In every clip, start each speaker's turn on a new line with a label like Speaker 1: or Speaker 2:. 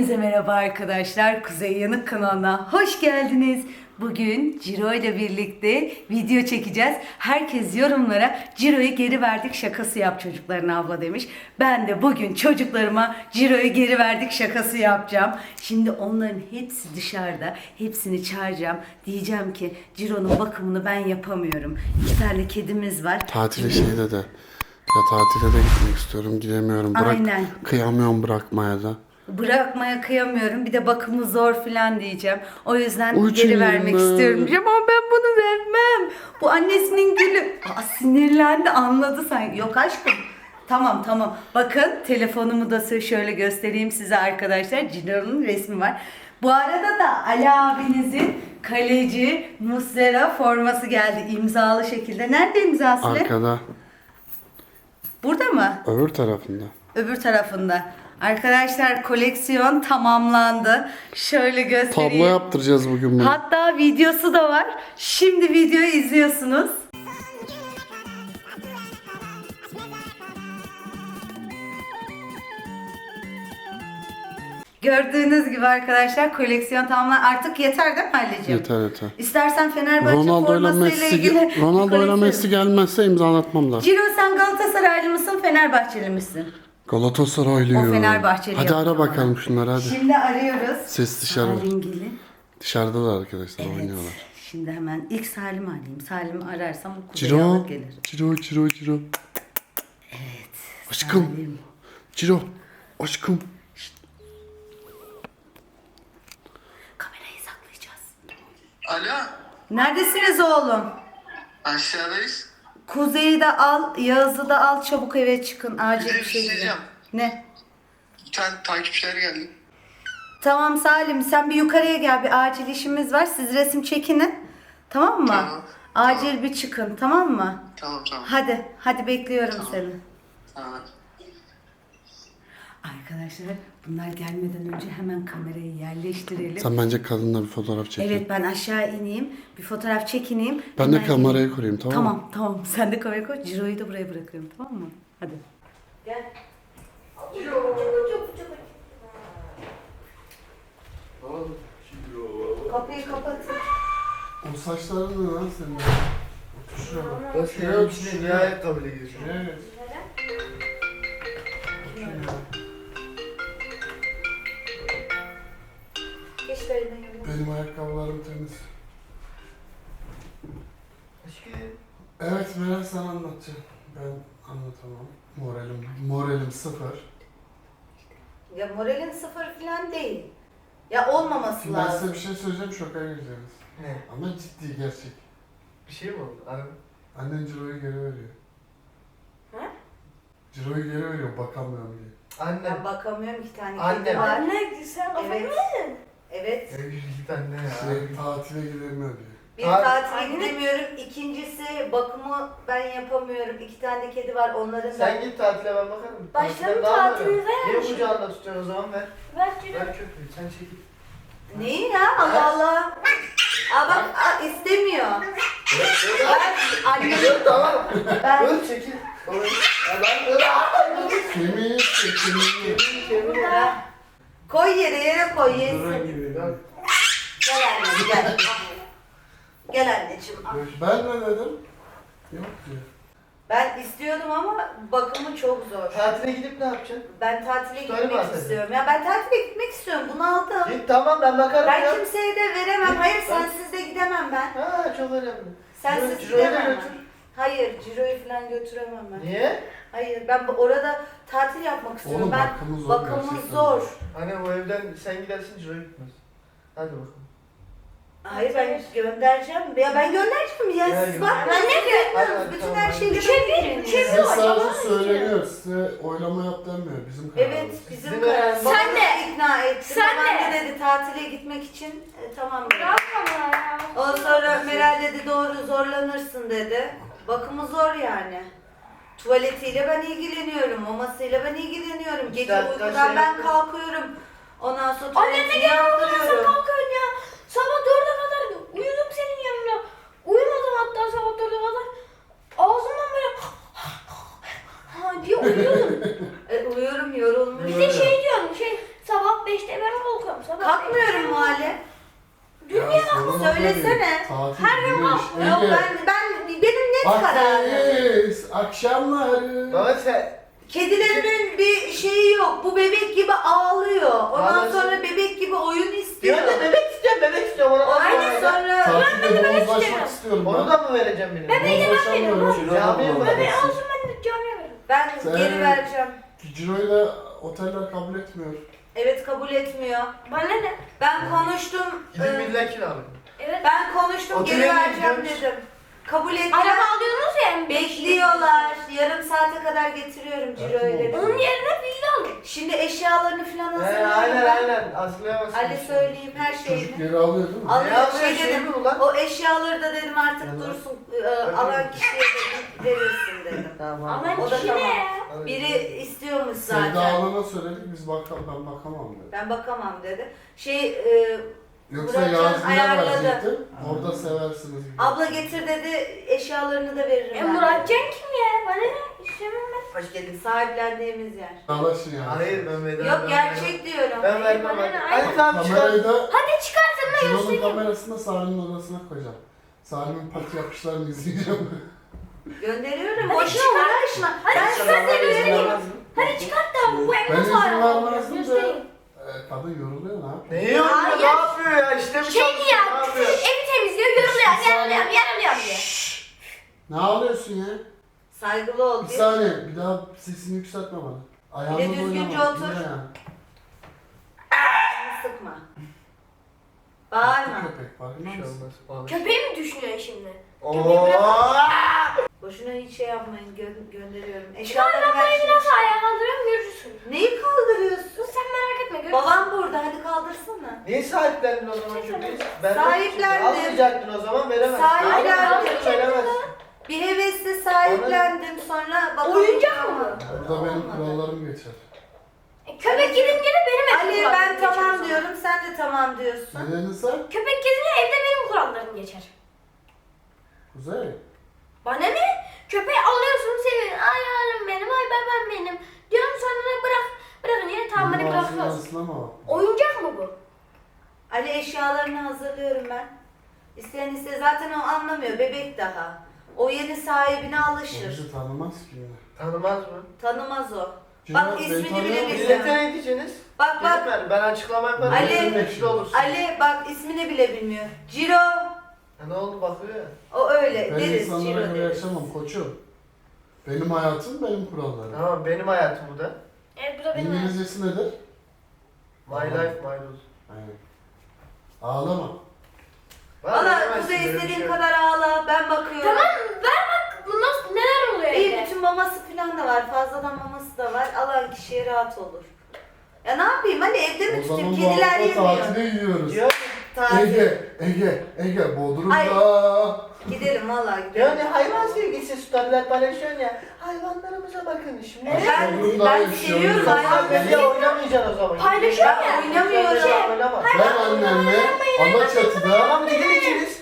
Speaker 1: Hepinize merhaba arkadaşlar. Kuzey Yanık kanalına hoş geldiniz. Bugün Ciro ile birlikte video çekeceğiz. Herkes yorumlara Ciro'yu geri verdik şakası yap çocuklarına abla demiş. Ben de bugün çocuklarıma Ciro'yu geri verdik şakası yapacağım. Şimdi onların hepsi dışarıda. Hepsini çağıracağım. Diyeceğim ki Ciro'nun bakımını ben yapamıyorum. İki tane kedimiz var.
Speaker 2: Tatile şeyde de. Ya tatile de gitmek istiyorum. Gidemiyorum. Bırak,
Speaker 1: Aynen.
Speaker 2: Kıyamıyorum bırakmaya da.
Speaker 1: Bırakmaya kıyamıyorum. Bir de bakımı zor falan diyeceğim. O yüzden
Speaker 2: Uy
Speaker 1: geri vermek
Speaker 2: ben.
Speaker 1: istiyorum diyeceğim ama ben bunu vermem. Bu annesinin gülü. Aa, sinirlendi anladı sanki. Yok aşkım. Tamam tamam. Bakın telefonumu da şöyle göstereyim size arkadaşlar. Cilo'nun resmi var. Bu arada da Ali abinizin kaleci Muslera forması geldi imzalı şekilde. Nerede imzası?
Speaker 2: Arkada.
Speaker 1: Burada mı?
Speaker 2: Öbür tarafında.
Speaker 1: öbür tarafında. Arkadaşlar koleksiyon tamamlandı. Şöyle göstereyim.
Speaker 2: Tablo yaptıracağız bugün bunu.
Speaker 1: Hatta videosu da var. Şimdi videoyu izliyorsunuz. Gördüğünüz gibi arkadaşlar koleksiyon tamamlandı. Artık yeter değil mi Halil'ciğim?
Speaker 2: Yeter yeter.
Speaker 1: İstersen Fenerbahçe
Speaker 2: Ronaldo ile Messi,
Speaker 1: ilgili
Speaker 2: Ronaldo ile Messi gelmezse imzalatmam lazım.
Speaker 1: Ciro sen Galatasaraylı mısın Fenerbahçeli misin?
Speaker 2: Galatasaraylıyım.
Speaker 1: O Fenerbahçeli
Speaker 2: Hadi ara bakalım şunları hadi.
Speaker 1: Şimdi arıyoruz.
Speaker 2: Ses. Dışarıda da arkadaşlar
Speaker 1: Evet.
Speaker 2: oynuyorlar.
Speaker 1: Şimdi hemen ilk Salim'i arayayım. Salim'i ararsam o
Speaker 2: Ciro.
Speaker 1: alır gelir.
Speaker 2: Ciro, Ciro, Ciro. Aşkım.
Speaker 1: Salim.
Speaker 2: Ciro. Aşkım.
Speaker 1: Kamerayı saklayacağız.
Speaker 3: Alo,
Speaker 1: Neredesiniz oğlum?
Speaker 3: aşağıdayız.
Speaker 1: Kuzey'i de al, Yağız'ı da al. Çabuk eve çıkın. Acil
Speaker 3: Bir
Speaker 1: şey diyeceğim. Ne?
Speaker 3: Bir tane takipçiler geldi.
Speaker 1: Tamam Salim sen bir yukarıya gel. Bir acil işimiz var. Siz resim çekinin. Tamam mı?
Speaker 3: Tamam.
Speaker 1: Acil bir çıkın. Tamam mı?
Speaker 3: Tamam tamam.
Speaker 1: Hadi. Hadi bekliyorum seni.
Speaker 3: tamam.
Speaker 1: Arkadaşlar bunlar gelmeden önce hemen kamerayı yerleştirelim.
Speaker 2: Sen bence kadınla bir fotoğraf çekin.
Speaker 1: Evet ben aşağı ineyim. Bir fotoğraf çekineyim.
Speaker 2: Ben de kamerayı
Speaker 1: gelin.
Speaker 2: kurayım tamam mı?
Speaker 1: Tamam tamam. Sen de kamerayı koy. Ciro'yu da buraya bırakıyorum tamam mı? Hadi. Gel. Kapıyı kapatın.
Speaker 2: O saçların ne lan senin? Şuraya bak.
Speaker 4: Ben senin içine niye ayakkabıyla geziyorum?
Speaker 2: Evet.
Speaker 1: Geç
Speaker 2: Benim ayakkabılarım temiz.
Speaker 4: Aşkım.
Speaker 2: Evet Meral sen anlatacaksın. Ben anlatamam. Moralim, moralim sıfır.
Speaker 1: Ya moralin sıfır falan değil. Ya olmaması
Speaker 2: Şimdi ben size bir şey söyleyeceğim şoka gireceğiniz.
Speaker 4: Ne?
Speaker 2: Ama ciddi gerçek.
Speaker 4: Bir şey mi oldu? Araba.
Speaker 2: Annen Ciro'yu geri veriyor.
Speaker 1: He?
Speaker 2: Ciro'yu geri veriyor bakamıyorum diye.
Speaker 4: Annem.
Speaker 1: Ben bakamıyorum iki tane
Speaker 4: Anne.
Speaker 1: kedi var.
Speaker 5: Anne sen kafayı
Speaker 1: Evet. Evet.
Speaker 4: Ya yürü git anne ya.
Speaker 2: Şey, tatile gidemiyor diye.
Speaker 1: Bir
Speaker 4: Abi-
Speaker 1: tatile gidemiyorum. İkincisi bakımı ben yapamıyorum. İki tane de kedi var. Onların da
Speaker 4: Sen git tatile ben bakarım.
Speaker 5: Başlarım tatilinize.
Speaker 4: Niye kucağında tutuyorsun o zaman ver.
Speaker 5: ver.
Speaker 4: Ver köpüğü sen çekil.
Speaker 1: Neyi ya? Allah Allah. Aa bak aa, istemiyor.
Speaker 4: Ver
Speaker 1: Ben annem
Speaker 4: Dur tamam.
Speaker 1: ben
Speaker 4: Dur çekil. Dur. Ya ben.
Speaker 2: Kemiği kemiği.
Speaker 1: Ben- koy yere yere koy yesin.
Speaker 2: gibi.
Speaker 4: Dur.
Speaker 1: Gel anne gel. Gel anneciğim.
Speaker 2: Ben ne dedim? Yok diyor.
Speaker 1: Ben istiyordum ama bakımı çok zor.
Speaker 4: Tatile gidip ne yapacaksın?
Speaker 1: Ben tatile
Speaker 4: Söyle
Speaker 1: gitmek
Speaker 4: bana.
Speaker 1: istiyorum. Ya ben tatile gitmek istiyorum. Bunu aldım.
Speaker 4: Git tamam ben bakarım
Speaker 1: Ben
Speaker 4: ya.
Speaker 1: kimseye de veremem. Hayır sensiz de gidemem ben.
Speaker 4: Ha çok önemli.
Speaker 1: Sensiz gidemem.
Speaker 4: götür.
Speaker 1: Ben. Hayır, Ciro'yu falan götüremem ben.
Speaker 4: Niye?
Speaker 1: Hayır, ben bu- orada tatil yapmak istiyorum.
Speaker 2: Oğlum,
Speaker 1: ben
Speaker 2: bakımı zor
Speaker 1: bakımı
Speaker 2: gerçekten.
Speaker 1: zor.
Speaker 4: Anne bu evden sen gidersin Ciro gitmez. Hadi bakalım.
Speaker 1: Hayır ben göndereceğim. Ya ben göndereceğim ya.
Speaker 4: Ya,
Speaker 1: Siz
Speaker 4: gönder.
Speaker 1: bakmayın.
Speaker 4: Hadi,
Speaker 1: Bütün
Speaker 4: hadi,
Speaker 1: bütün
Speaker 4: tamam,
Speaker 1: her
Speaker 4: hadi.
Speaker 1: şeyleri
Speaker 5: Üçe bir, üçe bir.
Speaker 2: Size sadece söyleniyor. Size oylama yap denmiyor. Bizim kararımız.
Speaker 1: Evet, bizim
Speaker 4: Sizin
Speaker 1: kararımız. Babamı
Speaker 5: Sen de.
Speaker 1: ikna ettim.
Speaker 5: Sen
Speaker 1: Babam
Speaker 5: de.
Speaker 1: dedi tatile gitmek için e, tamam dedi.
Speaker 5: Bravo ya.
Speaker 1: Ondan sonra Meral dedi doğru zorlanırsın dedi. Bakımı zor yani. Tuvaletiyle ben ilgileniyorum, mamasıyla ben ilgileniyorum. Gece
Speaker 4: dakika
Speaker 1: uykudan
Speaker 4: şey
Speaker 1: ben kalkıyorum. Ondan sonra tuvaletini
Speaker 5: olmazsa
Speaker 1: yaptırıyorum.
Speaker 5: kalkıyorsun ya. Sabah dörde kadar uyudum senin yanında. Uyumadım hatta sabah dörde kadar. Ağzımdan böyle ha diye uyuyordum.
Speaker 1: E, uyuyorum yorulmuş.
Speaker 5: Bir de şey diyorum şey sabah beş işte ben kalkıyorum sabah.
Speaker 1: Kalkmıyorum mu Ali?
Speaker 5: Dünya
Speaker 2: sorun o
Speaker 1: Söylesene.
Speaker 2: değil. Tatil,
Speaker 5: Her gün
Speaker 2: güneş,
Speaker 5: kalkmıyor.
Speaker 1: Yok
Speaker 2: Ege.
Speaker 1: ben, ben benim net kararım.
Speaker 2: Akdeniz akşamları.
Speaker 4: Baba sen
Speaker 1: Kedilerinin bir şeyi yok. Bu bebek gibi ağlıyor. Ondan
Speaker 4: Ağlasın.
Speaker 1: sonra bebek gibi oyun istiyor.
Speaker 4: diyor da bebek istiyorum bebek istiyorum ona nasıl
Speaker 1: Aynen
Speaker 4: vereceğim?
Speaker 1: sonra
Speaker 2: Tatilde
Speaker 5: istiyorum.
Speaker 2: bozlaşmak istiyorum ben.
Speaker 4: Onu da mı vereceğim benim?
Speaker 5: Bebeği de ben
Speaker 2: Bozlaşamıyorum.
Speaker 5: veriyorum.
Speaker 2: Ciro
Speaker 4: Camiye
Speaker 2: abla
Speaker 4: mi?
Speaker 5: Bebeği
Speaker 2: bozlaşsın.
Speaker 5: olsun ben de camiye veririm.
Speaker 1: ben
Speaker 2: Sen-
Speaker 1: geri vereceğim.
Speaker 2: Ciro'yla oteller kabul etmiyor.
Speaker 1: Evet kabul etmiyor.
Speaker 5: Bana ne?
Speaker 1: Ben konuştum.
Speaker 4: Gidin
Speaker 1: e,
Speaker 4: millet kiralayın.
Speaker 5: Evet.
Speaker 1: ben konuştum
Speaker 4: Otele
Speaker 1: geri
Speaker 4: mi
Speaker 1: vereceğim
Speaker 4: gidiyoruz?
Speaker 1: dedim. Kabul ettiler.
Speaker 5: Araba alıyorsunuz ya.
Speaker 1: Bekliyorlar. Yarım saate kadar getiriyorum Ciro'yu dedim.
Speaker 5: Onun yerine biz aldık.
Speaker 1: Şimdi eşyalarını falan
Speaker 4: He
Speaker 1: hazırlıyorum
Speaker 4: aynen
Speaker 1: ben.
Speaker 4: aynen hazırlayamazsın.
Speaker 1: Ali söyleyeyim her
Speaker 2: Çocuk
Speaker 1: şeyini.
Speaker 2: geri alıyor değil mi?
Speaker 1: Al-
Speaker 4: Ne yapıyor
Speaker 1: şey
Speaker 4: şey
Speaker 1: dedim,
Speaker 4: mi ulan?
Speaker 1: O eşyaları da dedim artık
Speaker 4: Evet.
Speaker 1: dursun. e, alan kişiye dedim verirsin dedim.
Speaker 4: Tamam.
Speaker 5: Ama
Speaker 1: O da
Speaker 5: kişi
Speaker 1: tamam.
Speaker 5: ne ya?
Speaker 1: Biri istiyormuş
Speaker 2: Sevda
Speaker 1: zaten.
Speaker 2: alana söyledik biz bakalım ben bakamam dedi.
Speaker 1: Ben bakamam dedi. Şey e,
Speaker 2: Yoksa
Speaker 1: Muratcan
Speaker 2: yazmaya
Speaker 1: ayarladı.
Speaker 2: verecektim. Orada seversiniz.
Speaker 1: abla getir dedi eşyalarını da veririm.
Speaker 5: E
Speaker 1: ben
Speaker 5: Muratcan kim ya? Bana ne? İstemem ben.
Speaker 1: Hoş geldin. Sahiplendiğimiz yer.
Speaker 2: Dalaşın yani.
Speaker 4: Hayır ben vermem.
Speaker 1: Yok gerçek diyorum.
Speaker 4: Ben vermem
Speaker 5: Bana
Speaker 4: hadi.
Speaker 5: ne?
Speaker 4: Hadi tamam çıkar.
Speaker 2: Kamerayı da
Speaker 5: Hadi çıkarsın da
Speaker 2: Ciro'nun
Speaker 5: göstereyim.
Speaker 2: kamerasını Salim'in odasına koyacağım. Salim'in pati yapışlarını izleyeceğim.
Speaker 1: Gönderiyorum.
Speaker 5: Hadi
Speaker 1: Boşuna
Speaker 5: çıkar.
Speaker 1: uğraşma.
Speaker 5: Hadi
Speaker 1: Ben
Speaker 5: çıkar.
Speaker 1: size
Speaker 5: Hadi çıkart da bu
Speaker 2: ben
Speaker 5: evde
Speaker 2: izin
Speaker 5: sağlam.
Speaker 2: vermezdim de
Speaker 5: Göstereyim.
Speaker 2: E, kadın yoruluyor ne yapıyor?
Speaker 5: Hayır.
Speaker 4: ne yapıyor ya? İşte bir
Speaker 5: Şey
Speaker 4: çalışıyor,
Speaker 5: ya,
Speaker 4: ne yapıyor?
Speaker 5: evi temizliyor, yoruluyor, yarılıyor, yarılıyor diye.
Speaker 2: Ne ağlıyorsun ya?
Speaker 1: Saygılı ol.
Speaker 2: Bir
Speaker 1: Bir-
Speaker 2: saniye bir daha sesini yükseltme bana. Ayağımla
Speaker 1: Bir de düzgünce
Speaker 2: oynama,
Speaker 1: otur.
Speaker 2: yani.
Speaker 1: Sıkma. Bağırma.
Speaker 2: Köpek farkında
Speaker 4: Bir şey olmaz.
Speaker 5: Köpeği mi düşünüyorsun şimdi?
Speaker 4: Oo!
Speaker 1: Boşuna hiç şey yapmayın. Gö- gönderiyorum.
Speaker 5: Ben
Speaker 1: Eşyalarını
Speaker 5: arabayı
Speaker 1: ver.
Speaker 5: biraz ayağa kaldırıyorum, görürsün.
Speaker 1: Neyi kaldırıyorsun?
Speaker 5: Sen merak etme, görürsün.
Speaker 1: Babam burada. Hadi kaldırsana.
Speaker 4: Niye sahiplendin o zaman
Speaker 5: Şey
Speaker 4: köpeği?
Speaker 5: söyleyeyim.
Speaker 4: Ben
Speaker 1: Sahiplendim.
Speaker 4: Almayacaktın o zaman veremezsin.
Speaker 1: Sahiplendim.
Speaker 4: Almayacaktın, veremezsin.
Speaker 1: Bir hevesle sahiplendim. Sonra babam...
Speaker 5: Oyuncak mı
Speaker 2: Burada benim kurallarım geçer.
Speaker 5: E, köpek gidince de benim evde
Speaker 1: Ali
Speaker 5: kurallarım
Speaker 1: ben
Speaker 5: geçer o
Speaker 1: tamam
Speaker 5: zaman.
Speaker 1: diyorum. Sen de tamam diyorsun.
Speaker 2: Ne dedin sen?
Speaker 5: Köpek gidince evde benim kurallarım geçer.
Speaker 2: Kuzey.
Speaker 5: Bana ne? Köpeği alıyorsun seviyorsun. Ay yarım benim, ay babam benim. Diyorum sonra da bırak, bırakın yine tamam hadi bırakıyorsun. Oyuncak mı bu?
Speaker 1: Ali eşyalarını hazırlıyorum ben. İsteyen iste zaten o anlamıyor. Bebek daha. O yeni sahibine alışır.
Speaker 2: bizi tanımaz ki.
Speaker 4: Tanımaz mı?
Speaker 1: Tanımaz o. Bak
Speaker 2: beni
Speaker 1: ismini
Speaker 2: tanıyor
Speaker 1: bile
Speaker 2: musun?
Speaker 1: bilmiyor.
Speaker 4: Millete ne diyeceksiniz?
Speaker 1: Bak bak.
Speaker 4: ben, ben açıklama yaparım.
Speaker 1: Ali-
Speaker 4: meşhur.
Speaker 1: Ali bak ismini bile bilmiyor. Ciro.
Speaker 4: Ya ne oldu bakıyor ya.
Speaker 1: O öyle.
Speaker 2: Ben
Speaker 1: deriz
Speaker 2: insanlara
Speaker 1: Ciro
Speaker 2: göre
Speaker 1: deriz.
Speaker 2: yaşamam koçum. Benim hayatım benim kurallarım.
Speaker 4: Tamam benim hayatım bu da.
Speaker 5: Evet bu da benim hayatım.
Speaker 2: İngilizcesi nedir?
Speaker 4: My life my rules.
Speaker 2: Aynen. Ağlama.
Speaker 4: Bana
Speaker 1: Valla
Speaker 4: veremezsin,
Speaker 1: Kuzey istediğin
Speaker 4: şey.
Speaker 1: kadar ağla. Ben bakıyorum.
Speaker 5: Tamam ver bak bu nasıl neler oluyor
Speaker 1: İyi
Speaker 5: evde.
Speaker 1: bütün maması falan da var. Fazladan maması da var. Alan kişiye rahat olur. Ya ne yapayım hani evde mi
Speaker 2: O zaman
Speaker 1: tutayım?
Speaker 2: bu
Speaker 1: Kediler
Speaker 2: hafta
Speaker 1: yemiyor.
Speaker 2: tatile gidiyoruz.
Speaker 4: Diyor,
Speaker 1: Tatil.
Speaker 2: Ege, Ege, Ege, Bodrum'da.
Speaker 1: Gidelim valla gidelim.
Speaker 4: ne hayvan sevgisi storyler paylaşıyorsun ya. Hayvanlarımıza bakın şimdi.
Speaker 1: Evet. Ben-
Speaker 2: Bodrum'da
Speaker 1: ben
Speaker 2: yaşıyoruz.
Speaker 1: seviyorum
Speaker 2: Ben-
Speaker 1: hayvan
Speaker 4: Sen oynamayacaksın o zaman.
Speaker 5: Paylaşıyor
Speaker 1: Ben
Speaker 5: ya.
Speaker 1: oynamıyorum.
Speaker 5: Şey,
Speaker 4: Oynama.
Speaker 2: Ben annemle Alaçatı'da,
Speaker 4: Tamam gidin ikiniz.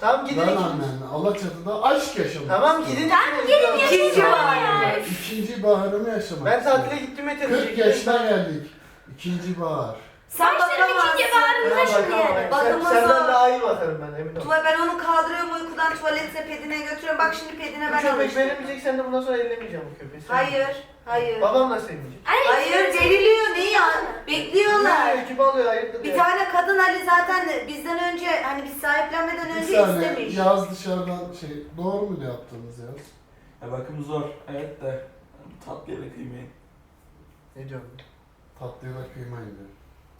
Speaker 4: Tamam gidin
Speaker 2: ben
Speaker 4: ikiniz.
Speaker 2: annemle Alaçatı'da aşk yaşamak
Speaker 4: Tamam
Speaker 2: istiyorum.
Speaker 4: gidin
Speaker 5: Tamam,
Speaker 4: ikiniz.
Speaker 5: gidin ya.
Speaker 1: İkinci bahar.
Speaker 2: İkinci baharımı yaşamak
Speaker 4: Ben
Speaker 2: istiyorum.
Speaker 4: tatile gittim Mete.
Speaker 2: 40 yaşına geldik. İkinci bahar.
Speaker 1: Sen
Speaker 5: ikinci
Speaker 1: bakamazsın.
Speaker 5: bağrımıza şimdi yani.
Speaker 4: Sen, senden daha iyi bakarım ben emin ol.
Speaker 1: Tuva ben onu kaldırıyorum uykudan tuvalete pedine götürüyorum. Bak şimdi pedine
Speaker 4: Bu
Speaker 1: ben
Speaker 4: köpek
Speaker 1: alıştım.
Speaker 4: veremeyecek sen de bundan sonra ellemeyeceğim bu köpeği. Sen-
Speaker 1: Hayır. Hayır.
Speaker 4: Babam da sevmeyecek.
Speaker 5: Anne,
Speaker 1: Hayır veriliyor ne ya? Bekliyorlar.
Speaker 4: Kim alıyor hayırdır
Speaker 1: Bir tane kadın Ali zaten bizden önce hani biz sahiplenmeden
Speaker 2: Bir
Speaker 1: önce
Speaker 2: saniye
Speaker 1: istemiş.
Speaker 2: yaz dışarıdan şey doğru mu yaptığınız yaz?
Speaker 6: Ya bakım zor. Evet de tatlıya da kıymayın.
Speaker 4: Ne diyorsun?
Speaker 2: Tatlıyla kıymayın diyor.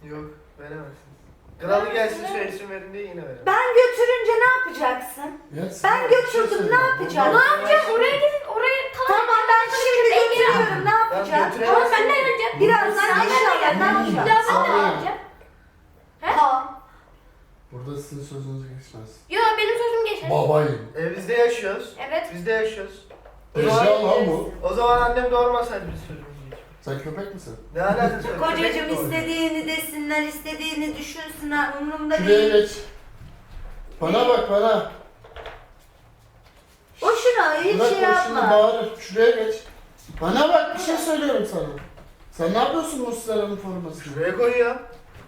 Speaker 4: Yok veremezsiniz. Kralı gelsin söylesin verin diye yine veremem.
Speaker 1: Ben götürünce ne yapacaksın?
Speaker 2: Ya sen
Speaker 1: Ben
Speaker 2: şey
Speaker 1: götürdüm, ne yapacağım?
Speaker 5: Ne yapacağım? Oraya gidin, oraya
Speaker 1: Tamam ben şimdi götürüyorum ne yapacağım?
Speaker 5: Tamam ben de geleceğim.
Speaker 1: Birazdan inşallah ne yapacağım?
Speaker 5: ben
Speaker 2: Saniye.
Speaker 5: geleceğim.
Speaker 1: Ha.
Speaker 2: Burada sizin sözünüz geçmez.
Speaker 5: Yo benim sözüm geçer.
Speaker 2: Babayım.
Speaker 4: E biz de yaşıyoruz.
Speaker 5: Evet.
Speaker 4: Biz de yaşıyoruz. O
Speaker 2: Eşya
Speaker 4: zaman,
Speaker 2: lan bu.
Speaker 4: o zaman annem doğurmasaydı biz geçiyor.
Speaker 2: Sen köpek misin?
Speaker 4: Ne alakası var?
Speaker 1: Kocacığım istediğini desinler, istediğini düşünsünler. Umurumda
Speaker 2: Şuraya
Speaker 1: değil.
Speaker 2: geç. Bana bak bana.
Speaker 1: Boşuna hiç
Speaker 2: Bırak
Speaker 1: şey
Speaker 2: o şimdi
Speaker 1: yapma.
Speaker 2: bağırır. Şuraya geç. Bana bak bir şey söylüyorum sana. Sen ne yapıyorsun Muslera'nın formasını?
Speaker 4: Şuraya koy ya.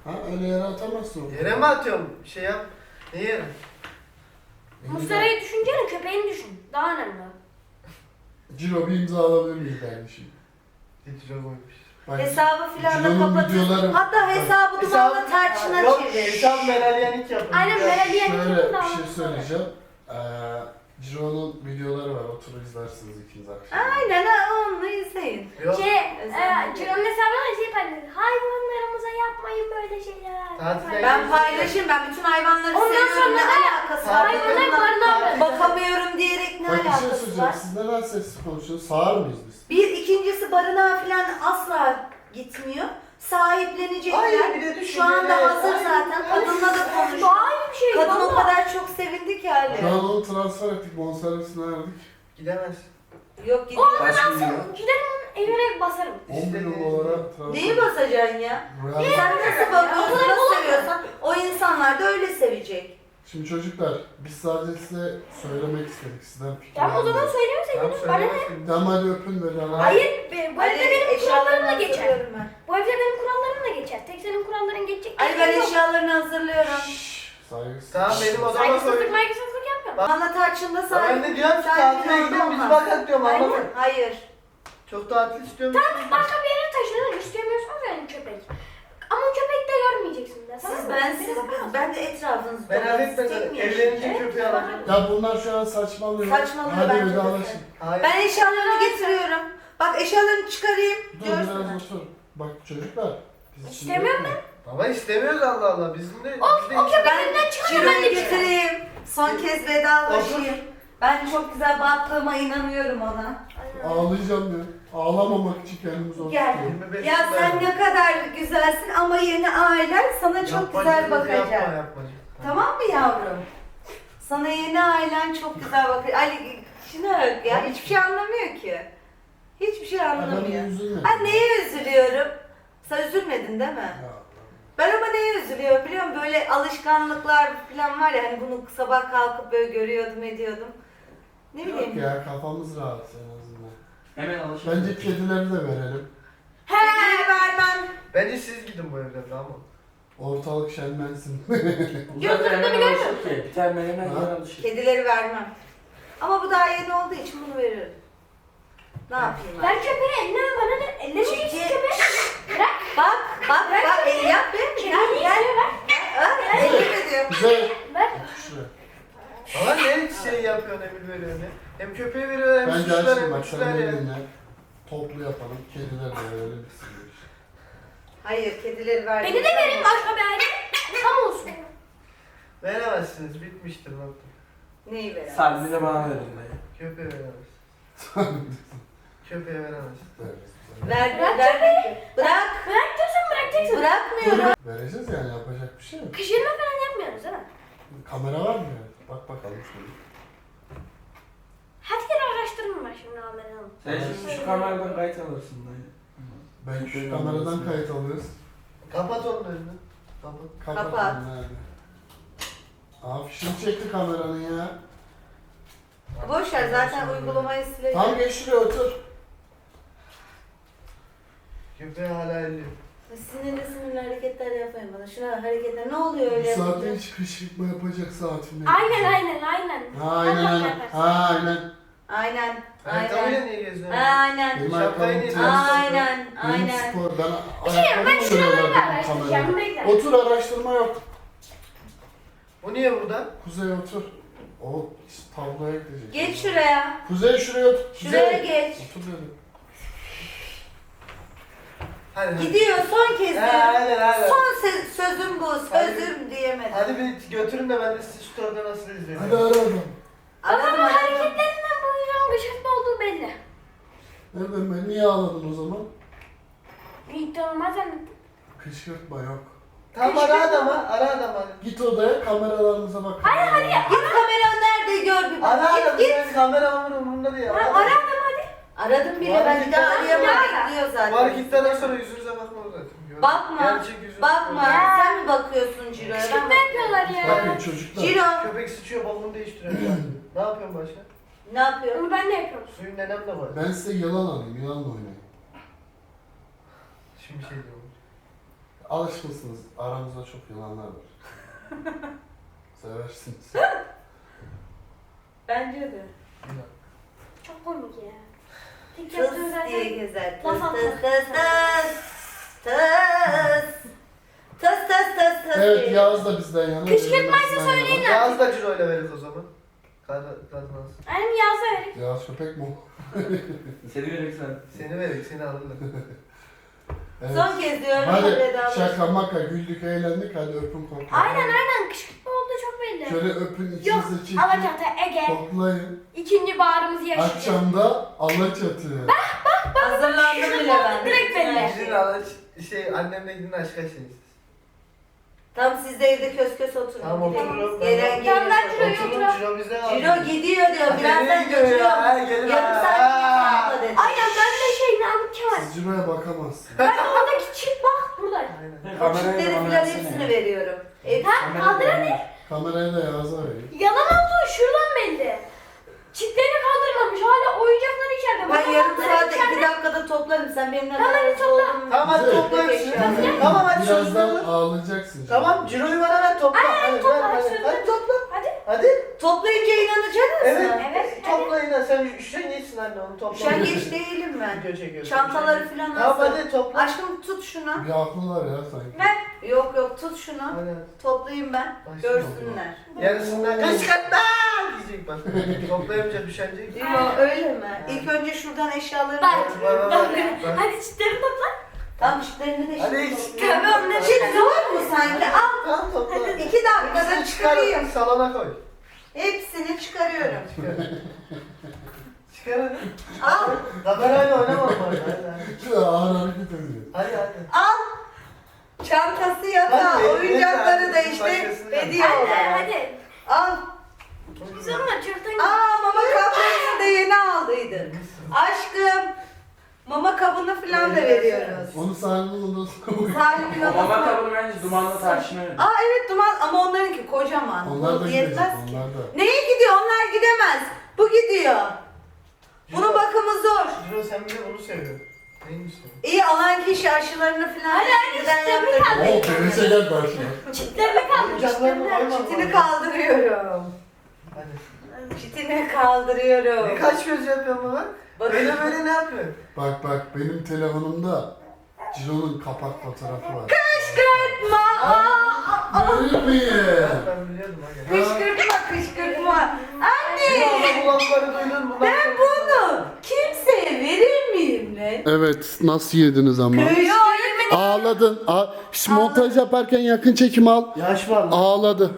Speaker 2: Ha öyle yere atamazsın onu.
Speaker 4: Yere mi atıyorum? Şey yap. Ne yere?
Speaker 5: Muslera'yı düşüneceğine köpeğini düşün. Daha önemli.
Speaker 2: Ciro bir imza alabilir miyim kardeşim?
Speaker 4: Koymuş.
Speaker 2: Bak,
Speaker 1: Hesabı filan da
Speaker 2: Ciro'nun videoları-
Speaker 1: Hatta
Speaker 4: Hesap-
Speaker 1: bana tarçına
Speaker 4: Yok
Speaker 1: çevir.
Speaker 4: hesap Meralyanik yapın.
Speaker 5: Aynen
Speaker 4: Ya.
Speaker 5: Meral yani
Speaker 2: Şöyle bir şey söyleyeceğim. Ee, Ciro'nun videoları var. Oturur izlersiniz ikiniz akşam.
Speaker 1: Aynen ha onu izleyin.
Speaker 4: Yok.
Speaker 5: Şey, e. Ciro'nun hesabına şey paylaşıyor. Hayvanlarımıza yapmayın böyle şeyler.
Speaker 1: Ben paylaşayım ben bütün hayvanları
Speaker 5: Ondan
Speaker 1: seviyorum
Speaker 5: sonra
Speaker 1: ne
Speaker 5: da
Speaker 1: alakası var?
Speaker 4: hayvanlar
Speaker 1: Bununla
Speaker 5: barınağı.
Speaker 1: Bakamıyorum diyerek ne
Speaker 2: Bak bir şey
Speaker 1: alakası
Speaker 2: söyleyeceğim.
Speaker 1: var?
Speaker 2: Siz neden sessiz konuşuyorsunuz? Sağır mıyız?
Speaker 1: Bir ikincisi barınağa falan asla gitmiyor. Sahiplenecekler.
Speaker 4: Ay, bir de
Speaker 1: Şu anda
Speaker 4: ne?
Speaker 1: hazır
Speaker 4: Ay,
Speaker 1: zaten.
Speaker 4: ay.
Speaker 1: Kadınla da konuştuk.
Speaker 5: Bir şey.
Speaker 1: Kadın o kadar çok sevindi ki Ali.
Speaker 2: Şu an onu transfer ettik. Bonservisini verdik.
Speaker 4: Gidemez.
Speaker 1: Yok
Speaker 5: O
Speaker 1: gidiyor.
Speaker 6: Kaç
Speaker 5: alsam
Speaker 6: milyon?
Speaker 5: giderim evine basarım.
Speaker 2: 10
Speaker 4: İşte
Speaker 2: milyon olarak transfer
Speaker 1: Neyi basacaksın ya?
Speaker 2: Real-
Speaker 1: Sen nasıl bakıyorsun, nasıl seviyorsan o insanlar da öyle sevecek.
Speaker 2: Şimdi çocuklar biz sadece size söylemek istedik sizden fikir
Speaker 5: Tamam o zaman
Speaker 2: aldık.
Speaker 5: söylemeseydin.
Speaker 4: Tamam
Speaker 5: Bana ne?
Speaker 2: Tamam hadi öpün verin.
Speaker 5: Hayır, be- bu evde benim kurallarımla geçer.
Speaker 1: hazırlıyorum ben.
Speaker 5: Bu evde benim kurallarımla geçer. Tek senin kuralların geçecek.
Speaker 1: Ali ben eşyalarını hazırlıyorum.
Speaker 2: Saygısız.
Speaker 4: Tamam benim odama
Speaker 5: Saygısızlık
Speaker 4: koy.
Speaker 5: maygısızlık yapmıyorum.
Speaker 1: Bana tarçında
Speaker 4: Ben de diyorum ki tatile gidelim biz bakak diyorum anladın mı?
Speaker 1: hayır.
Speaker 4: Çok tatil istiyorum.
Speaker 5: Başka bir yere taşının istemiyorsunuz yani köpek. Ama köpek de görmeyeceksin de. tamam
Speaker 1: Siz ben siz ben de etrafınızda.
Speaker 4: Ben.
Speaker 1: Tek mi
Speaker 4: Evlenince köpeği alacağım.
Speaker 2: Ya bunlar şu an saçmalıyor.
Speaker 1: Saçmalıyor
Speaker 2: Hadi
Speaker 1: bence de
Speaker 2: vedalaşın.
Speaker 4: Hayır.
Speaker 1: Ben eşyalarını getiriyorum. Bak eşyalarını çıkarayım.
Speaker 2: Dur biraz
Speaker 1: Görsünler.
Speaker 2: otur. Bak çocuklar. Biz için
Speaker 5: İstemiyorum?
Speaker 4: Baba istemiyoruz Allah Allah. Bizim de,
Speaker 5: O,
Speaker 4: biz de
Speaker 5: o köpek
Speaker 1: Ben
Speaker 5: elinden ben de
Speaker 1: Ciro'yu
Speaker 5: çıkarım.
Speaker 1: getireyim. Son kez vedalaşayım. Ben çok güzel baktığıma inanıyorum ona.
Speaker 2: Ağlayacağım ya. Ağlamamak için kendimi zor
Speaker 1: Gel.
Speaker 2: tutuyorum.
Speaker 4: 25
Speaker 1: Ya sen ne kadar güzelsin ama yeni ailen sana çok güzel
Speaker 4: yapma,
Speaker 1: bakacak.
Speaker 4: Yapma yapmacık.
Speaker 1: Tamam mı yavrum? Sana yeni ailen çok güzel bakacak. Ali şuna bak ya hiçbir şey anlamıyor ki. Hiçbir şey anlamıyor. Ben neye üzülüyorum? Sen üzülmedin değil mi?
Speaker 2: Ya,
Speaker 1: Ben ama neye üzülüyorum biliyor musun? Böyle alışkanlıklar falan var ya hani bunu sabah kalkıp böyle görüyordum ediyordum. Ne
Speaker 2: Yok
Speaker 1: bileyim.
Speaker 2: ya kafamız rahat azından.
Speaker 6: Hemen alışveriş.
Speaker 2: Bence kedileri de verelim.
Speaker 1: He vermem.
Speaker 4: Bence siz gidin bu evden tamam mı?
Speaker 2: Ortalık şenlensin.
Speaker 6: Zaten hemen
Speaker 5: Gözlerini
Speaker 6: alışır ki. Bir tane hemen
Speaker 2: Ha?
Speaker 6: hemen alışır.
Speaker 1: Kedileri vermem. Ama bu daha yeni olduğu için bunu veririm. Ne yapayım ben?
Speaker 5: Ver köpeği eline ver bana ne? Eline mi
Speaker 1: Çünkü-
Speaker 5: geçsin köpeği? Bırak.
Speaker 1: Bak bak bak el yap be. Gel
Speaker 5: niye
Speaker 1: gel.
Speaker 5: istiyor ver?
Speaker 1: Ha, Elim ediyor.
Speaker 2: Güzel.
Speaker 5: Ver.
Speaker 2: Şuraya.
Speaker 4: Ama ne şey yapıyorsun emir veriyorsun ya? Hem köpeği veriyor hem
Speaker 2: Bence
Speaker 4: suçlar
Speaker 2: açayım
Speaker 4: hem
Speaker 2: bak
Speaker 4: suçlar
Speaker 2: sen
Speaker 4: ya.
Speaker 2: dinle. Toplu yapalım. Kediler de verelim. iş.
Speaker 1: Hayır kedileri ver.
Speaker 5: Beni de verin başka bir aile. Tam olsun.
Speaker 4: Veremezsiniz bitmiştir baktım.
Speaker 1: Neyi ver?
Speaker 6: Sen de bana verin dayı.
Speaker 4: Köpeğe veremezsin. Köpeğe veremezsin.
Speaker 2: Veririz.
Speaker 1: Ver
Speaker 5: Bırak
Speaker 1: ver. Bırak.
Speaker 5: Bırak diyorsan bırakacaksın.
Speaker 1: Bırakmıyorum.
Speaker 2: Vereceğiz yani yapacak bir şey yok.
Speaker 5: Kışırma falan yapmıyoruz değil mi?
Speaker 2: Kamera var mı ya? Bak bakalım şöyle.
Speaker 5: Hadi gel araştırma var şimdi Ahmet Hanım.
Speaker 6: Sen şimdi şu kameradan kayıt alırsın dayı.
Speaker 2: Ben şu kameradan kayıt alıyoruz.
Speaker 4: Kapat onun önünü. Kapat.
Speaker 2: Kapat.
Speaker 1: Kapat.
Speaker 2: Aa fişini çekti kameranın ya.
Speaker 1: Boş ver zaten uygulamayı sileceğim.
Speaker 2: Tam geç şuraya otur.
Speaker 4: Köpeği hala elliyor.
Speaker 1: Sinirli sinirli hareketler yapmayın bana. Şuna hareketler. Ne oluyor
Speaker 2: Bu
Speaker 1: öyle?
Speaker 2: saatte hiç kışkırtma yapacak saatin ne?
Speaker 5: Aynen aynen aynen.
Speaker 2: Aynen aynen.
Speaker 5: Yaparsın.
Speaker 2: Aynen.
Speaker 1: Aynen.
Speaker 4: Ayakkabıyla
Speaker 1: Aynen.
Speaker 4: niye geziyorsun?
Speaker 1: Aynen.
Speaker 2: Benim
Speaker 4: Şapkayı
Speaker 2: ayakkabım
Speaker 4: niye
Speaker 2: ters.
Speaker 1: Aynen.
Speaker 2: Benim
Speaker 1: Aynen.
Speaker 2: spor. Ben
Speaker 5: şey yok ben şuraları araştıracağım.
Speaker 2: kamerada.
Speaker 5: Bekle.
Speaker 2: Otur araştırma yok.
Speaker 4: Bu niye burada?
Speaker 2: Kuzey otur. O tabloya ekleyecek.
Speaker 1: Geç şuraya.
Speaker 2: Kuzey şuraya otur.
Speaker 1: Şuraya
Speaker 2: Kuzey.
Speaker 1: geç.
Speaker 2: Otur dedim.
Speaker 4: Hadi hadi.
Speaker 1: Gidiyor son kez
Speaker 4: Ha,
Speaker 1: diyorum.
Speaker 4: aynen aynen.
Speaker 1: Son se- sözüm bu. Sözüm diyemedim.
Speaker 4: Hadi bir götürün de ben de sizi şu nasıl izleyeyim.
Speaker 2: Hadi ara adam.
Speaker 1: Aradım
Speaker 5: Babamın bu yüzden gışırtma olduğu belli.
Speaker 2: Nereden ben? Niye ağladın o zaman?
Speaker 5: İlk tanımaz zannettim.
Speaker 2: Kışkırtma yok.
Speaker 4: Tamam ara adamı, ara adamı.
Speaker 2: Git odaya kameralarımıza bak.
Speaker 5: Hayır, hadi ya.
Speaker 1: Git kamera nerede gör bir.
Speaker 4: Ara
Speaker 1: Git
Speaker 4: adamı,
Speaker 1: git.
Speaker 4: ben kameramanın umurunda değil.
Speaker 5: Ha,
Speaker 4: Ara
Speaker 5: ara
Speaker 4: adamı.
Speaker 5: hadi.
Speaker 1: Aradım bile
Speaker 4: Var
Speaker 1: ben
Speaker 4: git
Speaker 1: daha
Speaker 4: ara.
Speaker 1: arayamam.
Speaker 5: Ya.
Speaker 1: Bekliyor
Speaker 4: Bu
Speaker 1: zaten.
Speaker 4: hareketten sonra yüzünüze bakma zaten.
Speaker 1: Bakma.
Speaker 4: Gerçek yüzünüz.
Speaker 1: Bakma.
Speaker 5: Ya.
Speaker 1: Sen mi bakıyorsun Ciro'ya? Ben
Speaker 5: Kışırtma
Speaker 1: bak-
Speaker 5: yapıyorlar ya.
Speaker 2: Bakın çocuklar.
Speaker 1: Ciro
Speaker 4: Köpek sıçıyor balonu değiştiriyor. ne yapıyorsun başka?
Speaker 1: Ne yapıyor?
Speaker 5: Onu ben de yapıyorum.
Speaker 4: Suyun nenem de var.
Speaker 2: Ben size yılan alayım. Yılanla oynayın.
Speaker 4: Şimdi şey diyorum.
Speaker 2: Alışmışsınız. Aramızda çok yılanlar var. Seversiniz.
Speaker 1: Bence de.
Speaker 5: Çok komik ya. Tek
Speaker 1: Tıs
Speaker 5: yaptığın
Speaker 1: diye
Speaker 5: zaten.
Speaker 1: gezer. Tıs
Speaker 5: Laf
Speaker 1: tıs tıs tıs. Tıs. Tıs tıs tıs tıs.
Speaker 2: Evet
Speaker 1: diye.
Speaker 2: Yağız da bizden yana.
Speaker 5: Kışkırtmaysa söyleyin.
Speaker 4: Yağız da Ciro ile veririz o zaman. Kadın
Speaker 5: Annem yazsa verir.
Speaker 2: Yağız köpek mi?
Speaker 6: Seni verirsen.
Speaker 4: Seni verir, seni alırlar.
Speaker 2: Evet.
Speaker 1: Son kez diyorum.
Speaker 2: Hadi şaka maka güldük eğlendik hadi öpün koklayın.
Speaker 5: Aynen aynen kışkırtma oldu çok belli.
Speaker 2: Şöyle öpün
Speaker 5: Yok
Speaker 2: içinize çekin.
Speaker 5: Alaçatı Ege.
Speaker 2: Koklayın.
Speaker 5: İkinci bağrımızı yaşayacak.
Speaker 2: Akşamda Alaçatı.
Speaker 1: Hazırlandım bile ben.
Speaker 5: Direkt belli.
Speaker 4: Sizin alaç, şey annemle gidin aşk yaşayın.
Speaker 1: Tam siz de evde kös kös oturun.
Speaker 4: Tamam otururum.
Speaker 1: Gelen
Speaker 5: Tamam, ben
Speaker 1: geliyor.
Speaker 5: Ciro'yu
Speaker 4: Oturun Ciro bize al.
Speaker 1: Ciro gidiyor diyor. Birazdan
Speaker 4: gidiyor ya?
Speaker 1: geliyor.
Speaker 4: Ha,
Speaker 1: Yarım
Speaker 4: ha.
Speaker 1: saat
Speaker 4: Ha.
Speaker 1: sonra dedi.
Speaker 5: Aynen ben de şey Namık Kemal.
Speaker 2: Siz Ciro'ya bakamazsınız.
Speaker 5: Ben oradaki çift bak burada.
Speaker 4: Aynen.
Speaker 1: O çiftleri falan hepsini veriyorum. Hepsi.
Speaker 5: Ha kaldır hadi.
Speaker 2: Kamerayı da Yağız'a verin.
Speaker 5: Yalan olduğu şuradan belli. Çiftlerini kaldırmamış. Hala oyuncaklar içeride.
Speaker 1: Ben yarım saatte iki dakikada toplarım. Sen benimle
Speaker 5: Tamam, hadi
Speaker 1: beraber
Speaker 5: topla.
Speaker 4: Tamam hadi
Speaker 2: Güzel.
Speaker 4: topla hepsini.
Speaker 1: Teşekkür
Speaker 4: Tamam hadi
Speaker 2: Birazdan ağlayacaksın.
Speaker 4: Tamam Ciro'yu bana ver topla. Hadi
Speaker 5: topla,
Speaker 4: ver,
Speaker 5: hadi
Speaker 4: hadi,
Speaker 5: sözünü.
Speaker 4: hadi topla.
Speaker 5: Hadi.
Speaker 4: Hadi.
Speaker 1: Toplayınca inanacak mısın?
Speaker 4: Evet.
Speaker 5: Evet,
Speaker 4: Topla yine sen üşengeçsin anne onu topla.
Speaker 1: Üşengeç değilim ben. Çantaları falan
Speaker 4: Tamam
Speaker 1: nasıl?
Speaker 4: hadi topla.
Speaker 1: Aşkım tut şunu.
Speaker 2: Bir haklılar ya sanki.
Speaker 1: Ver. Yok yok tut şunu.
Speaker 4: Hadi.
Speaker 1: Toplayayım ben.
Speaker 4: Başla.
Speaker 1: Görsünler.
Speaker 4: Yarısından kışkırtma diyecek bak. Toplayamayacak üşenecek.
Speaker 1: Değil mi? Öyle mi? İlk önce şuradan eşyaları
Speaker 5: Bak.
Speaker 4: Bak, bak.
Speaker 5: Hadi çiftlerini topla.
Speaker 1: Tam işlerini de
Speaker 4: Hadi
Speaker 1: şimdi
Speaker 4: iç.
Speaker 1: toplayayım. Tabii onları şimdi zor mu sanki? Al.
Speaker 4: Tamam topla.
Speaker 1: İki dakikada
Speaker 4: çıkar,
Speaker 1: çıkarayım.
Speaker 4: salona koy.
Speaker 1: Hepsini çıkarıyorum.
Speaker 4: Çıkar. Çıkar hadi.
Speaker 1: Al.
Speaker 4: Kamerayla oynamam hadi.
Speaker 2: Şu ağır hareket ediyor.
Speaker 4: Hadi hadi.
Speaker 1: Al. Çantası yatağı,
Speaker 4: Hadi,
Speaker 1: oyuncakları
Speaker 4: hadi,
Speaker 1: da işte
Speaker 4: başkasını yap.
Speaker 1: hediye
Speaker 5: Hadi
Speaker 1: olarak.
Speaker 5: hadi.
Speaker 1: Al.
Speaker 5: Sonra çırtın.
Speaker 1: Aa mama kabını da yeni aldıydın. Aşkım. Mama kabını falan da veriyoruz.
Speaker 2: Onu Salim'in odasına koy.
Speaker 1: Salim'in
Speaker 6: Mama
Speaker 1: odasına.
Speaker 6: kabını bence dumanlı tarçını verin.
Speaker 1: Aa evet duman ama onlarınki kocaman.
Speaker 2: Onlar da gidecek.
Speaker 1: yetmez ki.
Speaker 2: Onlar da.
Speaker 1: Neye gidiyor? Onlar gidemez. Bu gidiyor. Bunun bakımı zor.
Speaker 4: Ciro sen bir de bunu seviyorsun. Neymiş o?
Speaker 1: İyi alan kişi aşılarını falan
Speaker 5: Hadi, hadi,
Speaker 1: şimdiden
Speaker 5: işte
Speaker 1: yaptırdı.
Speaker 5: bir tane.
Speaker 2: Oo perişe gel.
Speaker 4: Oyuncaklarını
Speaker 5: çiftlerini.
Speaker 4: koyma.
Speaker 1: Çitini kaldırıyorum.
Speaker 4: Hadi.
Speaker 1: Çitini kaldırıyorum.
Speaker 4: Ne kaç göz yapıyorsun baba?
Speaker 1: Bak-
Speaker 4: Böyle böyle ne yapıyorsun?
Speaker 2: Bak bak benim telefonumda Ciro'nun kapak fotoğrafı var.
Speaker 1: Kışkırtma.
Speaker 2: Mi?
Speaker 4: Ben biliyordum.
Speaker 1: Kışkırtma kışkırtma. Anne.
Speaker 4: ama bu lafları duydun mu?
Speaker 1: Ben bunu kimseye verir miyim lan?
Speaker 2: Evet nasıl yediniz ama?
Speaker 1: Kışkırtma.
Speaker 2: Ağladın. A Şu montaj yaparken yakın çekim al.
Speaker 4: Yaş var mı?
Speaker 2: Ağladı.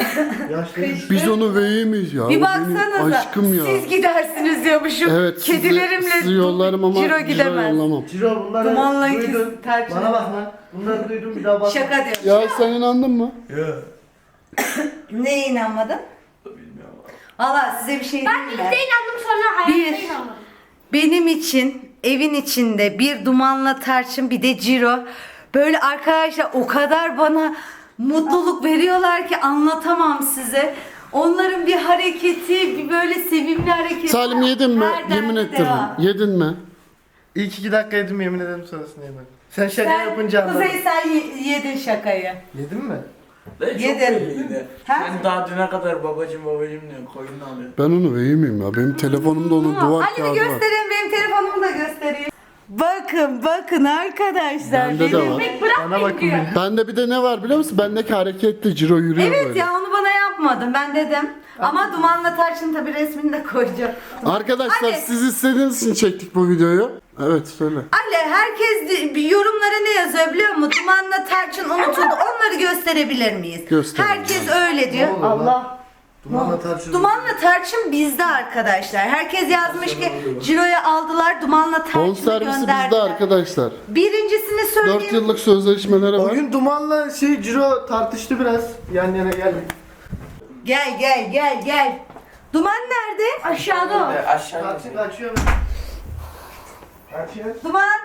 Speaker 2: Biz onu veremeyiz ya.
Speaker 1: Bir
Speaker 2: O benim
Speaker 1: baksanıza.
Speaker 2: Aşkım ya.
Speaker 1: Siz gidersiniz diyormuşum.
Speaker 2: Evet sizi,
Speaker 1: Kedilerimle
Speaker 2: sizi yollarım ama
Speaker 1: Ciro gidemez.
Speaker 2: yollamam.
Speaker 4: Ciro bunları
Speaker 1: Dumanla
Speaker 4: duydun.
Speaker 1: tercih
Speaker 4: Bana bak lan. Bunları duydum bir daha bak.
Speaker 1: Şaka diyorum.
Speaker 2: Ya sen inandın mı?
Speaker 1: Neye inanmadın?
Speaker 6: Bilmiyorum.
Speaker 1: Valla size bir şey
Speaker 5: Ben
Speaker 1: diyeyim
Speaker 5: ilkte
Speaker 1: mi?
Speaker 5: inandım sonra hayatta
Speaker 1: Bir.
Speaker 5: inanmadım.
Speaker 1: Benim için evin içinde bir dumanla tarçın bir de ciro. Böyle arkadaşlar o kadar bana mutluluk veriyorlar ki anlatamam size. Onların bir hareketi, bir böyle sevimli hareketi.
Speaker 2: Salim yedin mi?
Speaker 1: Her
Speaker 2: Yemin
Speaker 1: derde
Speaker 2: ettiririm.
Speaker 1: devam.
Speaker 2: Yedin mi?
Speaker 4: İlk iki dakika yedim yemin ederim sonrasını yemedim. Sen şaka
Speaker 1: Sen,
Speaker 4: yapınca anladın.
Speaker 1: Kuzey sen ye- yedin şakayı.
Speaker 4: Yedin mi?
Speaker 6: Ve çok
Speaker 1: Yedim.
Speaker 6: belliydi.
Speaker 1: Ha?
Speaker 6: Sen daha düne kadar babacım babacım diyorsun koyunu alıyor.
Speaker 2: Ben onu vereyim ya. Benim telefonumda onun duvar
Speaker 1: Hadi bir
Speaker 2: kağıdı var.
Speaker 1: göstereyim benim telefonumu da göstereyim. Bakın bakın arkadaşlar.
Speaker 2: Bende de var.
Speaker 4: Bana bakın bir.
Speaker 2: Bende bir de ne var biliyor musun? Bendeki hareketli Ciro yürüyor
Speaker 1: Evet
Speaker 2: böyle.
Speaker 1: ya onu bana yapmadın ben dedim. Ama dumanla tarçın tabi resmini de koyacağım.
Speaker 2: Arkadaşlar
Speaker 1: Hadi.
Speaker 2: siz istediğiniz için çektik bu videoyu. Evet söyle.
Speaker 1: Ali herkes bir yorumlara ne yazıyor biliyor musun? Dumanla tarçın unutuldu. Onları gösterebilir miyiz?
Speaker 2: Gösterelim.
Speaker 1: Herkes öyle diyor. Allah.
Speaker 4: Dumanla tartışıyoruz.
Speaker 1: Dumanla tarçın bizde arkadaşlar. Herkes yazmış ki Ciro'ya aldılar dumanla
Speaker 2: Bon
Speaker 1: tarçını
Speaker 2: servisi bizde arkadaşlar.
Speaker 1: Birincisini
Speaker 2: 4
Speaker 1: söyleyeyim.
Speaker 2: yıllık sözleşmeleri
Speaker 4: O
Speaker 2: var.
Speaker 4: gün Duman'la şey Ciro tartıştı biraz. Yan yana geldik.
Speaker 1: Gel gel gel gel. Duman nerede?
Speaker 5: Aşağıda o.
Speaker 6: Ve aşağı
Speaker 4: Kaçıyor kaçıyor. Kaçıyor.
Speaker 1: Duman.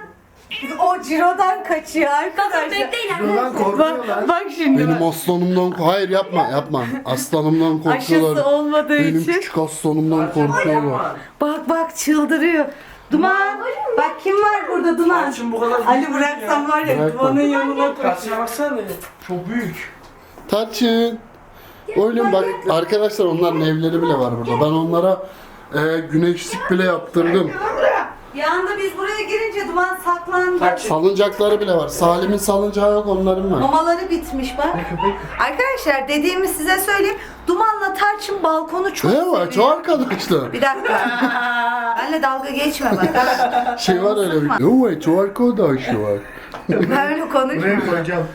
Speaker 1: O Ciro'dan kaçıyor arkadaşlar.
Speaker 5: Bekleyin
Speaker 4: Ciro'dan
Speaker 5: arkadaşlar.
Speaker 4: korkuyor
Speaker 1: Bak, bak şimdi
Speaker 2: Benim
Speaker 1: bak.
Speaker 2: aslanımdan hayır yapma yapma. Aslanımdan korkuyorlar.
Speaker 1: Aşısı olmadığı
Speaker 2: Benim
Speaker 1: için.
Speaker 2: küçük aslanımdan korkuyorlar.
Speaker 1: Bak bak çıldırıyor. Duman. Bak kim var burada Duman.
Speaker 6: Tarçın bu kadar
Speaker 1: Ali bıraksam var ya
Speaker 2: Bırakma.
Speaker 1: Duman'ın yanına koy.
Speaker 6: Tarçına baksana. Çok büyük.
Speaker 2: Tarçın. Oğlum bak arkadaşlar onların evleri bile var burada. Ben onlara e, güneşlik bile yaptırdım.
Speaker 1: Bir anda biz buraya girince Duman saklandı.
Speaker 2: Salıncakları bile var. Salim'in salıncağı yok onların var.
Speaker 1: Mamaları bitmiş bak. Arkadaşlar dediğimi size söyleyeyim. Duman'la Tarçın balkonu çok
Speaker 2: Ne
Speaker 1: seviyor.
Speaker 2: var? Çok arkadaşlar.
Speaker 1: Bir dakika. Benle dalga geçme bak.
Speaker 2: Şey var öyle bir. Evet çok arkadaşı var.
Speaker 1: Böyle konuşma.
Speaker 2: koyacağım.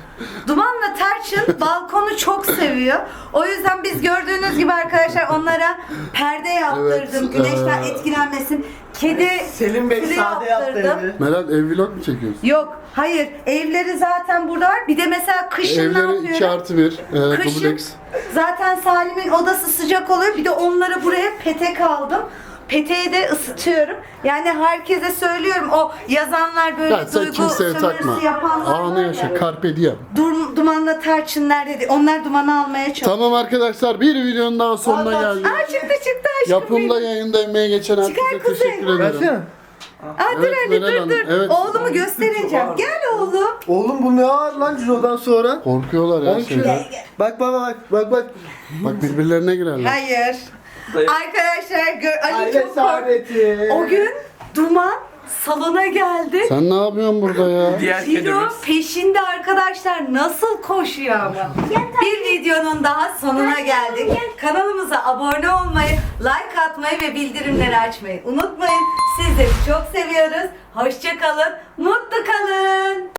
Speaker 1: Duman'la Tarçın balkonu çok seviyor. O yüzden biz gördüğünüz gibi arkadaşlar onlara perde yaptırdım.
Speaker 2: Evet,
Speaker 1: Güneşten
Speaker 2: eee,
Speaker 1: etkilenmesin. Kedi
Speaker 4: Selim Bey sade yaptı evi.
Speaker 2: Meral ev vlog mu çekiyorsun?
Speaker 1: Yok, hayır. Evleri zaten burada var. Bir de mesela kışın ne
Speaker 2: Evleri
Speaker 1: yapıyorum?
Speaker 2: 2 artı 1. E,
Speaker 1: Kışın
Speaker 2: dubleks.
Speaker 1: zaten Salim'in odası sıcak oluyor. Bir de onlara buraya petek aldım. Peteği de ısıtıyorum. Yani herkese söylüyorum o yazanlar böyle
Speaker 2: Ya sen
Speaker 1: duygu
Speaker 2: kimseye takma.
Speaker 1: sömürüsü yapanlar
Speaker 2: Anı
Speaker 1: var
Speaker 2: yaşa.
Speaker 1: ya.
Speaker 2: Carpe diem.
Speaker 1: Dur, dumanla tarçın nerede? Onlar dumanı almaya çalışıyor.
Speaker 2: Tamam arkadaşlar bir videonun daha sonuna geldik.
Speaker 1: Aa çıktı çıktı aşkım
Speaker 2: Yapımda
Speaker 1: benim.
Speaker 2: yayında emeği geçen herkese
Speaker 1: Çıkar kuzey.
Speaker 2: teşekkür ederim.
Speaker 4: Versene.
Speaker 1: Aa dur
Speaker 2: Evet, Meral
Speaker 1: dur
Speaker 2: Hanım,
Speaker 1: dur.
Speaker 2: evet.
Speaker 1: Oğlumu göstereceğim. Gel oğlum.
Speaker 4: Oğlum bu ne ağır lan cirodan sonra?
Speaker 2: Korkuyorlar ya şeyler.
Speaker 4: Bak baba bak bak bak.
Speaker 2: Bak birbirlerine girerler.
Speaker 1: Hayır. Arkadaşlar gör Ali
Speaker 4: Aile
Speaker 1: çok
Speaker 4: saadeti.
Speaker 1: O gün Duman salona geldi.
Speaker 2: Sen ne yapıyorsun burada ya?
Speaker 6: Diğer kedimiz.
Speaker 1: peşinde arkadaşlar nasıl koşuyor ama. Bir videonun daha sonuna geldik. Kanalımıza abone olmayı, like atmayı ve bildirimleri açmayı unutmayın. Sizleri çok seviyoruz. Hoşça kalın, mutlu kalın.